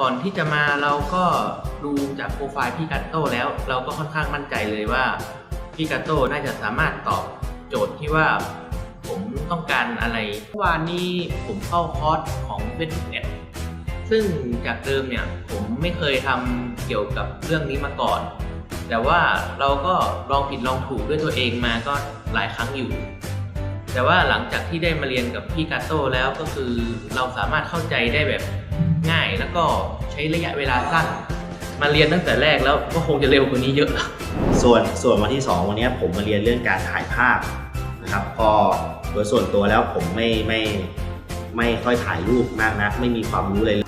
ก่อนที่จะมาเราก็ดูจากโปรไฟล์พี่กัตโต้แล้ว เราก็ค่อนข้างมั่นใจเลยว่าพี่กัตโต้น่าจะสามารถตอบโจทย์ที่ว่าผมต้องการอะไรเมื่อวานนี้ผมเข้าคอร์สของ Facebook Ad ซึ่งจากเดิมเนี่ยผมไม่เคยทำเกี่ยวกับเรื่องนี้มาก่อน แต่ว่าเราก็ลองผิดลองถูกด้วยตัวเองมาก็หลายครั้งอยู่ แต่ว่าหลังจากที่ได้มาเรียนกับพี่กาโต้แล้วก็คือเราสามารถเข้าใจได้แบบ ก็ใช้ระยะเวลาสั้น มาเรียนตั้งแต่แรกแล้วก็คงจะเร็วกว่านี้เยอะ ส่วนส่วนวันที่ 2 วันนี้ผมมาเรียนเรื่องการถ่ายภาพนะครับก็โดยส่วนตัวแล้วผมไม่ไม่ไม่ค่อยถ่ายรูปมากนักไม่มีความรู้เลย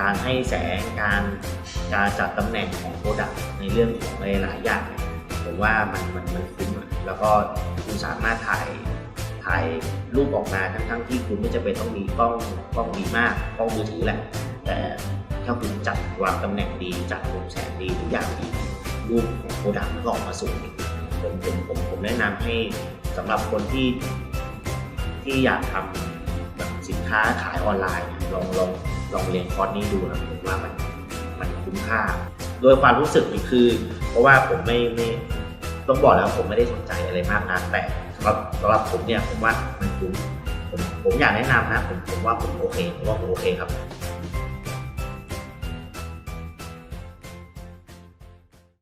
การให้แสงการการจัดตำแหน่งของโปรดักต์ในเรื่องของหลายๆอย่างผมว่ามันมันมันคุ้มแล้วก็คุณสามารถถ่ายถ่ายรูปออกมาทั้งทั้งที่คุณไม่จำเป็นต้องมีกล้องกล้องดีมากกล้องมือถือแหละ แต่ถ้าคุณจัดวางตำแหน่งดีจัดมุมแสงดีทุกอย่างดีรูปของโปรดักต์มันก็ออกมาสวยผมผมผมผมแนะนำให้สำหรับคนที่ที่อยากทำแบบสินค้าขายออนไลน์ลองลองลองเรียนคอร์สนี้ดูนะผมว่ามันมันคุ้มค่า โดยความรู้สึกนี่คือ เพราะว่าผมไม่ไม่ต้องบอกแล้วผมไม่ได้สนใจอะไรมากนะแต่สำหรับสำหรับผมเนี่ยผมว่ามันคุ้มผมผมอยากแนะนำนะผมผมว่าผมโอเคผมว่าผมโอเคครับ